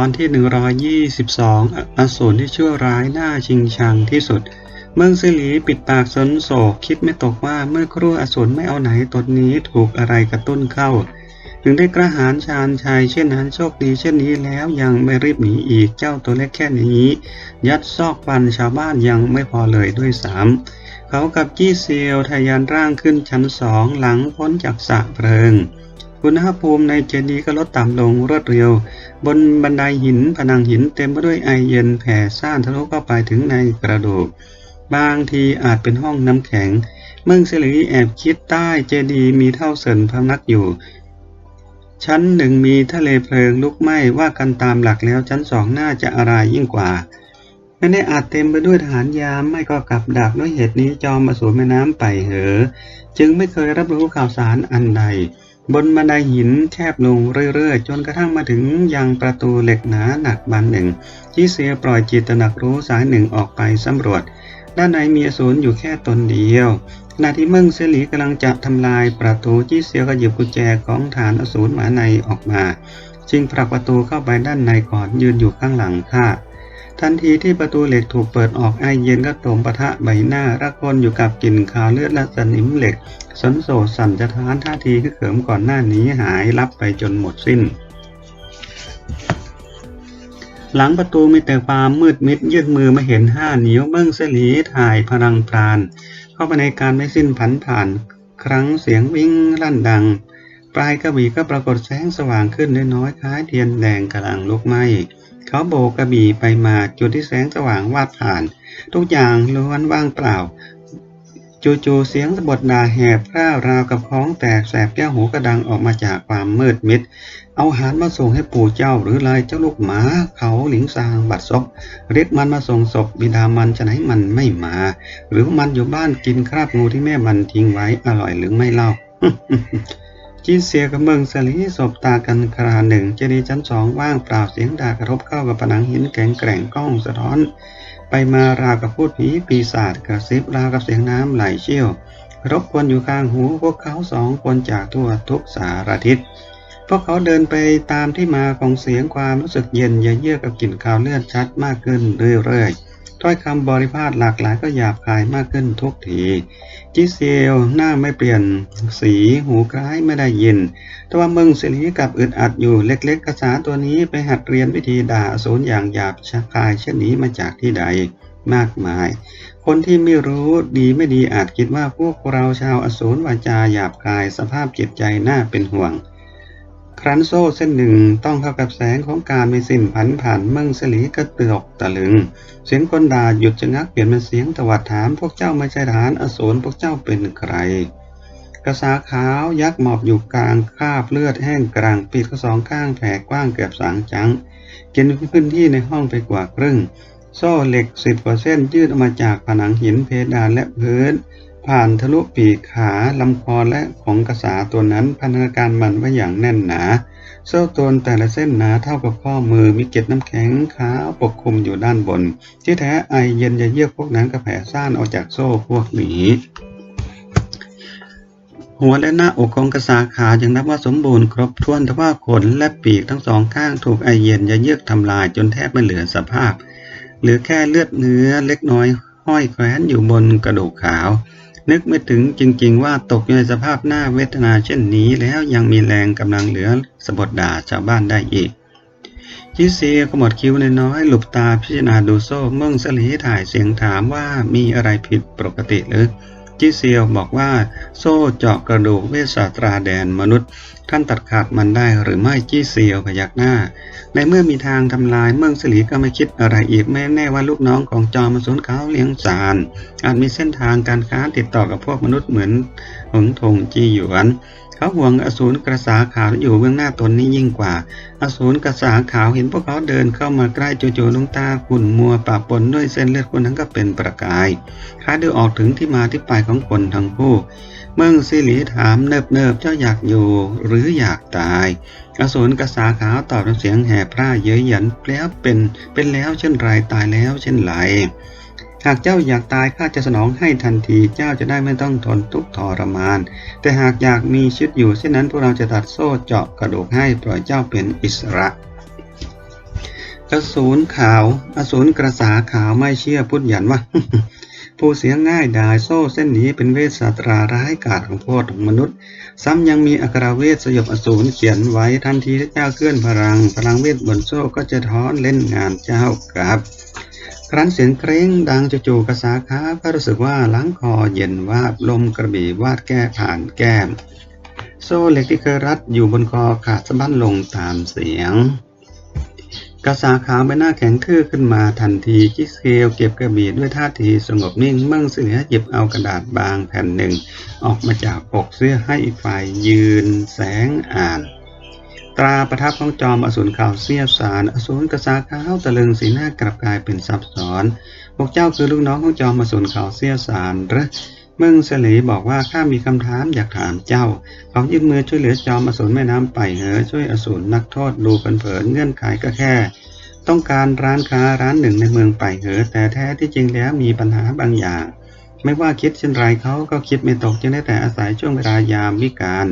อนที่ 122 อสูรที่ชั่วร้ายหน่าชิงชังที่สุด เมืองสิลีปิดปากสนโศกคิดไม่ตกว่าเมื่อครู่อสูรไม่เอาไหนตนนี้ถูกอะไรกระตุ้นเข้า ถึงได้กระหารชาญชัยเช่นนั้นโชคดีเช่นนี้แล้วยังไม่รีบหนีอีกเจ้าตัวเล็กแค่นี้ ยัดซอกฟันชาวบ้านยังไม่พอเลยด้วยสามเขากับจี้เซียวทะยานร่างขึ้นชั้นสองหลังพ้นจากสระเพลิง อุณหภูมิในเจดีย์ก็ลดต่ำลงรวดเร็ว บนบันไดหินผนังหินเต็มไปด้วยไอเย็นแผ่ซ่านทะลุเข้าไปถึงในกระดูก บางทีอาจเป็นห้องน้ำแข็ง เมืองเสลีแอบคิดใต้เจดีย์มีเท่าเสินพำนักอยู่ ชั้นหนึ่งมีทะเลเพลิงลุกไหม้ว่ากันตามหลักแล้วชั้นสองน่าจะอะไรยิ่งกว่าไม่ได้อาจเต็มไปด้วยทหารยามไม่ก็กับดักด้วยเหตุนี้จอมมาสู่แม่น้ำไปเหอ จึงไม่เคยรับรู้ข่าวสารอันใด บนบันไดหินแคบลงเรื่อยๆ จนกระทั่งมาถึงยังประตูเหล็กหนาหนักบานหนึ่งที่เสียปล่อยจิตตระหนักรู้สายหนึ่งออกไปสำรวจ ด้านในมีอสูรอยู่แค่ตนเดียวขณะที่เมึงเสลีกำลังจะทำลายประตูจี้เสียก็หยิบกุญแจของฐานอสูรหมาในออกมาจึงผลักประตูเข้าไปด้านในก่อนยืนอยู่ข้างหลังข้า ทันทีที่ประตูเหล็กถูกเปิดออกไอเย็นก็ตมปะทะใบหน้าระคนอยู่กับกลิ่นคาวเลือดและสนิมเหล็กสนโสดสั่นจะทานท่าทีคือเขิมก่อนหน้านี้หายลับไปจนหมดสิ้น หลังประตูมีแต่ความมืดมิดยื่นมือมาเห็นห้านิ้วเบิ้งเสลีถ่ายพลังพราน เข้าไปในการไม่สิ้นผันผ่าน ครั้งเสียงวิ่งลั่นดัง ปลายกระบี่ก็ปรากฏแสงสว่างขึ้นน้อยๆคล้ายเทียนแดงกำลังลุกไหม้ เขาโบกกระบี่ไปมาจุดที่แสงสว่างวาดผ่าน ทุกอย่างล้วนว่างเปล่า จู่ๆเสียงสะบดดาแหบพร่าราวกับของแตกแสบแก้วหูกระดังออกมาจากความมืดมิดเอาอาหารมาส่งให้ปู่เจ้าหรือลายเจ้าลูกหมา เขาหลิงซางบัดซบเรียกมันมาส่งศพบิดามันจะไหนมันไม่มา หรือมันอยู่บ้านกินคราบงูที่แม่มันทิ้งไว้อร่อยหรือไม่เล่า จีนเสียกับเมืองสลีศพตากันคราหนึ่งเจดีย์ชั้นสองว่างเปล่าเสียงด่ากระทบเข้ากับผนังหินแข็งแกร่งก้องสะท้อน ไปมาราวกับพูดผีปีศาจกระซิบราวกับเสียงน้ำไหลเชี่ยวรบกวนอยู่ข้างหูพวกเขาสองคนจากทั่วทุกสารทิศพวกเขาเดินไปตามที่มาของเสียงความรู้สึกเย็นเยือกกับกลิ่นคาวเลือดชัดมากขึ้นเรื่อยๆ ถ้อยคำบริพาทหลากหลายก็หยาบคายมากขึ้นทุกที จิเซียวหน้าไม่เปลี่ยนสีหูคล้ายไม่ได้ยิน แต่ว่ามึงเสรีกับอึดอัดอยู่เล็กๆกระสาตัวนี้ไปหัดเรียนวิธีด่าอสูรอย่างหยาบชะคายเช่นนี้มาจากที่ใดมากมาย คนที่ไม่รู้ดีไม่ดีอาจคิดว่าพวกเราชาวอสูรวาจาหยาบคายสภาพจิตใจน่าเป็นห่วง ครั้นโซ่เส้นหนึ่งต้องเข้ากับแสงของการไม่สิ้นผันผ่านเมืองสลีก็เตือกตะลึง เสียงคนด่าหยุดชะงักเปลี่ยนเป็นเสียงตวัดถามพวกเจ้าไม่ใช่ทหารอสูรพวกเจ้าเป็นใคร กระสาขาวยักษ์หมอบอยู่กลางคาบเลือดแห้งกลางปีกทั้งสองข้างแผ่กว้างเกือบสางจังกินพื้นที่ในห้องไปกว่าครึ่ง โซ่เหล็กสิบกว่าเส้นยืดออกมาจากผนังหินเพดานและพื้น ผ่านทะลุปีกขาลำคอและของกระสาตัวนั้นพันธนาการมันไว้อย่างแน่นหนาโซ่ตนแต่ละเส้นหนาเท่ากับข้อมือมีเกล็ดน้ำแข็งขาวปกคลุมอยู่ด้านบน ที่แท้ไอเย็นจะเยือกพวกนั้นก็แผ่ซ่านออกจากโซ่พวกนี้หัวและหน้าอกของกระสาขายังนับว่าสมบูรณ์ครบถ้วนแต่ว่าขนและปีกทั้งสองข้างถูกไอเย็นจะเยือกทำลายจนแทบไม่เหลือสภาพ เหลือแค่เลือดเนื้อเล็กน้อยห้อยแขวนอยู่บนกระดูกขาว นึกไม่ถึงจริงๆว่าตกอยู่ในสภาพหน้าเวทนาเช่นนี้ แล้วยังมีแรงกำลังเหลือสะบดด่าชาวบ้านได้อีกจิเซียขมวดคิ้วน้อยหลุบตาพิจารณาดูโซ่เมื่งสลีถ่ายเสียงถามว่ามีอะไรผิดปกติหรือ จิเซียวบอกว่า โซ่เจาะกระดูกเวสศาสตราแดนมนุษย์ ท่านตัดขาดมันได้หรือไม่จิเซียวพยักหน้า ในเมื่อมีทางทำลายเมืองสลีก็ไม่คิดอะไรอีกแม้แน่ว่าลูกน้องของจอมสุนเขาเลี้ยงสารอาจมีเส้นทางการค้าติดต่อกับพวกมนุษย์เหมือนหงทงจีหยวน เขาห่วงอสูรกระสาขาวอยู่เบื้องหน้าตนนี้ยิ่งกว่า อสูรกระสาขาวเห็นพวกเขาเดินเข้ามาใกล้จู่ๆดวงตาขุ่นมัวปะปนด้วยเส้นเลือดคนนั้นก็เป็นประกายคล้ายดูออกถึงที่มาที่ไปของคนทั้งคู่ เมื่อซิหลีถามเนิบๆเจ้าอยากอยู่หรืออยากตาย อสูรกระสาขาวตอบด้วยเสียงแหบพร่าเย้ยหยันแล้วเป็นเป็นแล้วเช่นไรตายแล้วเช่นไร หากเจ้าอยากตายข้าจะสนองให้ทันทีเจ้าจะได้ไม่ต้องทนทุกข์ทรมาน แต่หากอยากมีชีวิตอยู่เช่นนั้นพวกเราจะตัดโซ่เจาะกระดูกให้ปล่อยเจ้าเป็นอิสระอสูรขาว อสูรกระสาขาวไม่เชื่อพุทธยันว่าผู้เสียง่ายดายโซ่เส้นนี้เป็นเวทศาสตราร้ายกาจของโพธิของมนุษย์ ซ้ำยังมีอัคราเวทสยบอสูรเขียนไว้ทันทีที่เจ้าเคลื่อนพลัง พลังเวทบนโซ่ก็จะท้อนเล่นงานเจ้าครับ ครั้นเสียงเคร่งดังจู่ๆกระสาขาก็รู้สึกว่าล้างคอเย็นวาบลมกระบี่วาดแก้ผ่านแก้ม โซ่เหล็กที่เคยรัดอยู่บนคอขาดสะบั้นลงตามเสียง กระสาขาวใบหน้าแข็งทื่อขึ้นมาทันทีจิสเคลเก็บกระบี่ด้วยท่าทีสงบนิ่งเมื่งเสียหยิบเอากระดาษบางแผ่นหนึ่ง ออกมาจากปกเสื้อให้อีกฝ่ายยืนแสงอ่าน ตราประทับของจอมอสูรข่าวเสียสาร อสูรกระสาขาวตะลึงสีหน้ากลับกลายเป็นซับซ้อน พวกเจ้าคือลูกน้องของจอมอสูรข่าวเสียสารหรือเมึงเสลีบอกว่าข้ามีคำถามอยากถามเจ้า เขายื่นมือช่วยเหลือจอมอสูรแม่น้ำไปเหอช่วยอสูรนักโทษดูเผินเงื่อนไขก็แค่ ต้องการร้านค้าร้านหนึ่งในเมืองไปเหอแต่แท้ที่จริงแล้วมีปัญหาบางอย่าง ไม่ว่าคิดเช่นไรเขาก็คิดไม่ตกจึงได้แต่อาศัยช่วงเวลายามวิกาล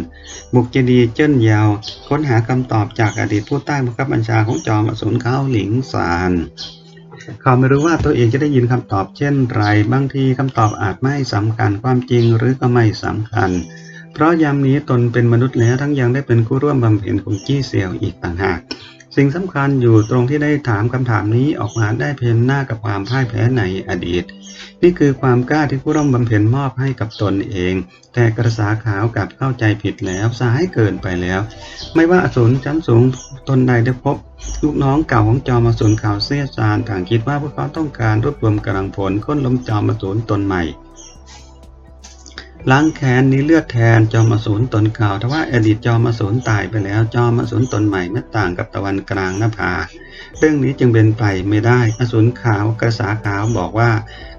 บุกเจดีเจิ้นยาว ค้นหาคำตอบจากอดีตผู้ใต้บังคับบัญชาของจอมอสูรเขาหลิงซานเขาไม่รู้ว่าตัวเองจะได้ยินคำตอบเช่นไรบางทีคำตอบอาจไม่สำคัญความจริงหรือก็ไม่สำคัญ เพราะยามนี้ตนเป็นมนุษย์แล้วทั้งยังได้เป็นผู้ร่วมบำเพ็ญของจี้เซียวอีกต่างหากสิ่งสำคัญอยู่ตรงที่ได้ถามคำถามนี้ออกมาได้เพียงหน้ากับความพ่ายแพ้ในอดีต นี่คือความกล้าที่ผู้ร่วมบำเพ็ญมอบให้กับตนเอง แต่กระสาขาวกับเข้าใจผิดแล้วสายเกินไปแล้ว ไม่ว่าอสูรชั้นสูงตนใดได้พบ ลูกน้องเก่าของจอมอสูรข่าวเสียจานต่างคิดว่าพวกเขาต้องการรวบรวมกำลังผลค้นล้มจอมอสูรตนใหม่ล้างแค้นนี้เลือดแทนจอมอสูรตนเก่าแต่ว่าอดีตจอมอสูรตายไปแล้วจอมอสูรตนใหม่ไม่ต่างกับตะวันกลางหน้าผาเรื่องนี้จึงเป็นไปไม่ได้อสูรขาวกระสาขาวบอกว่า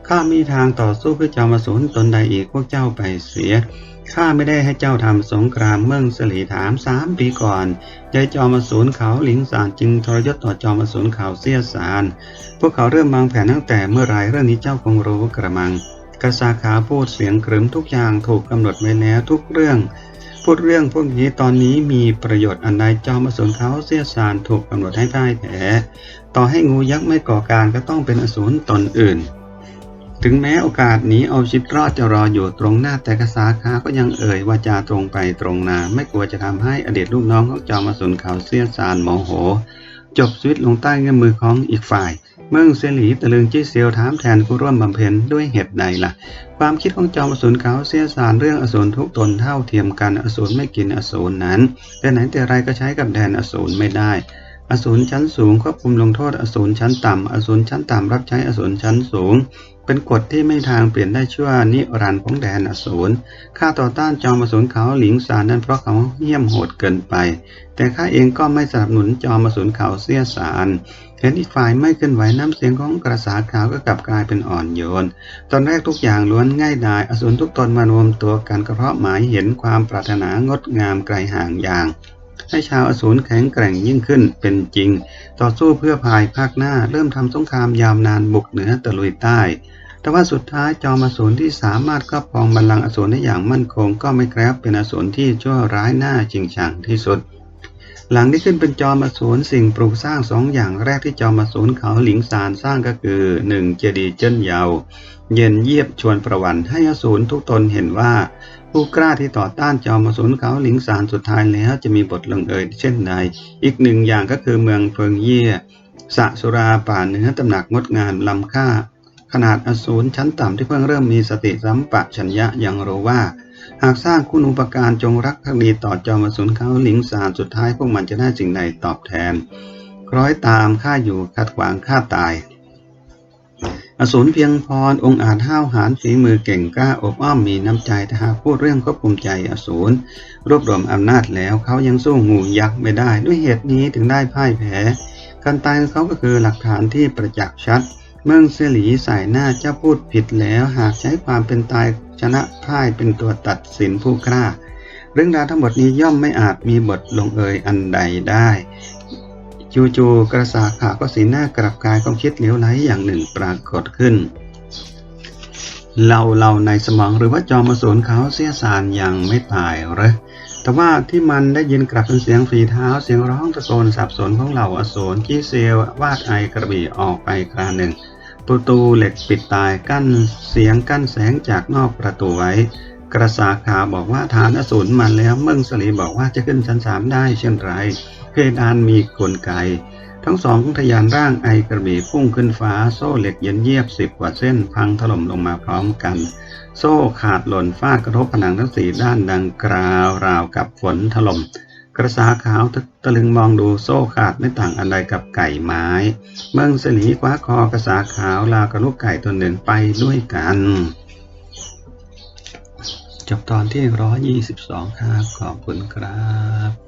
ข้ามีทางต่อสู้เพื่อจอมอสูรตนใดอีกพวกเจ้าไปเสีย ข้าไม่ได้ให้เจ้าทำสงครามเมืองสลีถามสามปีก่อนยายจอมอสูรเขาหลิงสารจึงทรยศต่อจอมอสูรเขาเสียสารพวกเขาเริ่มวางแผนตั้งแต่เมื่อไรเรื่องนี้เจ้าคงรู้กระมังกระสาขาพูดเสียงครึมทุกอย่างถูกกำหนดไว้แล้วทุกเรื่องพูดเรื่องพวกนี้ตอนนี้มีประโยชน์อันใดจอมอสูรเขาเสียสารถูกกำหนดให้พ่ายแพ้ต่อให้งูยักษ์ไม่ก่อการก็ต้องเป็นอสูรตนอื่น ถึงแม้โอกาสหนีเอาชีวิตรอดจะรออยู่ตรงหน้าแต่กระสาขาก็ยังเอ่ยวาจาตรงไปตรงมาไม่กลัวจะทำให้อดีตลูกน้องของจอมอสูรเขาเสียสารโมโห จบชีวิตลงใต้เงื้อมือของอีกฝ่ายเมืองเซลีตะลึงจี้เซียวถามแทนผู้ร่วมบำเพ็ญด้วยเหตุใดล่ะ ความคิดของจอมอสูรเขาเสียสารเรื่องอสูรทุกตนเท่าเทียมกันอสูรไม่กินอสูรนั้น แต่ไหนแต่ไรก็ใช้กับแดนอสูรไม่ได้ อสูรชั้นสูงควบคุมลงโทษอสูรชั้นต่ำอสูรชั้นต่ำรับใช้อสูรชั้นสูง เป็นกฎที่ไม่ทางเปลี่ยนได้ชั่วนิรันดร์ของแดนอสูรข้าต่อต้านจอมอสูรเขาหลิงสารนั้นเพราะเขาเหี้ยมโหดเกินไป แต่ข้าเองก็ไม่สนับสนุนจอมอสูรเขาเสียสารเห็นอีกฝ่ายไม่เคลื่อนไหวน้ำเสียงของกระสาขาวก็กลับกลายเป็นอ่อนโยน ตอนแรกทุกอย่างล้วนง่ายดายอสูรทุกตนมารวมตัวกันก็เพราะหมายเห็นความปรารถนางดงามไกลห่างอย่าง ให้ชาวอสูรแข็งแกร่งยิ่งขึ้นเป็นจริง ต่อสู้เพื่อภายภาคหน้าเริ่มทำสงครามยาวนานบุกเหนือตะลุยใต้ แต่ว่าสุดท้ายจอมอสูรที่สามารถครอบครองบัลลังก์อสูรได้อย่างมั่นคง ก็ไม่แกล้วเป็นอสูรที่ชั่วร้ายหน้าจริงชังที่สุด หลังที่ขึ้นเป็นจอมอสูรสิ่งปลูกสร้างสองอย่างแรกที่จอมอสูรเขาหลิงซานสร้างก็คือหนึ่งเจดีย์เจิ้นเยา เย็นเยียบชวนประวันให้อสูรทุกตนเห็นว่า ผู้กล้าที่ต่อต้านจอมอสูรเขาหลิงซานสุดท้ายแล้วจะมีบทลงเอยเช่นใดอีกหนึ่งอย่างก็คือเมืองเฟิงเย่สะสุราป่าเนื้อตำหนักงดงามล้ำค่า ขนาดอสูรชั้นต่ำที่เพิ่งเริ่มมีสติสัมปะชัญญะยังรู้ว่า หากสร้างคุณอุปการจงรักภักดีต่อจอมอสูรเขาหลิงซานสุดท้ายพวกมันจะได้สิ่งใดตอบแทน คล้อยตามข้าอยู่ขัดขวางข้าตาย อสูรเพียงพรองค์อาจห้าวหาญฝีมือเก่งกล้าอบอ้อมมีน้ำใจแต่หากพูดเรื่องควบคุมใจอสูรรวบรวมอำนาจแล้วเขายังสู้งูยักษ์ไม่ได้ ด้วยเหตุนี้ถึงได้พ่ายแพ้การตายของเขาก็คือหลักฐานที่ประจักษ์ชัด เมืองเสลีสายหน้าเจ้าพูดผิดแล้วหากใช้ความเป็นตายชนะพ่ายเป็นตัวตัดสินผู้กล้า เรื่องราวทั้งหมดนี้ย่อมไม่อาจมีบทลงเอยอันใดได้ จู่ๆกระสาขาก็สีหน้ากลับกายความคิดเหลวไหลอย่างหนึ่งปรากฏขึ้นเราเราในสมองหรือว่าจอมอสูรเขาเสียสารยังไม่ตายเหรอ แต่ว่าที่มันได้ยินกลับเป็นเสียงฝีเท้าเสียงร้องตะโกนสับสนของเหล่าอสูรกี้เซลวาดไอกระบี่ออกไปคราหนึ่ง ประตูเหล็กปิดตายกั้นเสียงกั้นแสงจากนอกประตูไว้ กระสาขาวบอกว่าฐานอสูรมันแล้วเมืองสลีบอกว่าจะขึ้นชั้นสามได้เช่นไร เพดานมีกลไก ทั้งสองทะยานร่างไอกระบี่พุ่งขึ้นฟ้าโซ่เหล็กเย็นเยียบสิบกว่าเส้นพังถล่มลงมาพร้อมกัน โซ่ขาดหล่นฟาดกระทบผนังทั้งสี่ด้านดังกราวราวกับฝนถล่มกระสาขาวตะตะลึงมองดูโซ่ขาดไม่ต่างอะไรกับไก่ไม้ เมืองสลีคว้าคอกระสาขาวลาวกับลูกไก่ตัวหนึ่งไปด้วยกัน จบตอนที่ 122 ครับ ขอบคุณครับ